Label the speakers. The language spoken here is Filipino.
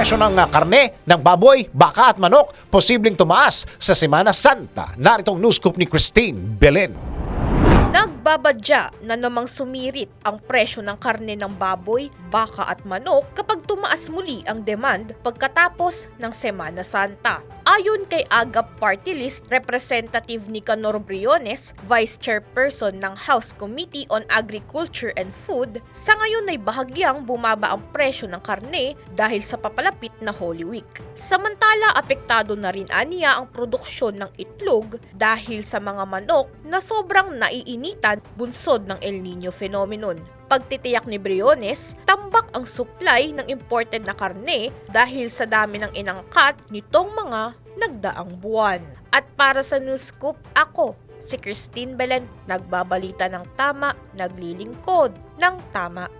Speaker 1: presyo ng ah, karne ng baboy, baka at manok posibleng tumaas sa Semana Santa. Naritong news scoop ni Christine Belen.
Speaker 2: Nagbabadya na namang sumirit ang presyo ng karne ng baboy, baka at manok kapag tumaas muli ang demand pagkatapos ng Semana Santa. Ayon kay Agap Party List Representative Nicanor Briones, Vice Chairperson ng House Committee on Agriculture and Food, sa ngayon ay bahagyang bumaba ang presyo ng karne dahil sa papalapit na Holy Week. Samantala, apektado na rin aniya ang produksyon ng itlog dahil sa mga manok na sobrang naiinitan bunsod ng El Nino phenomenon. Pagtitiyak ni Briones, tambak ang supply ng imported na karne dahil sa dami ng inangkat nitong mga nagdaang buwan. At para sa News Scoop, ako, si Christine Belen, nagbabalita ng tama, naglilingkod ng tama.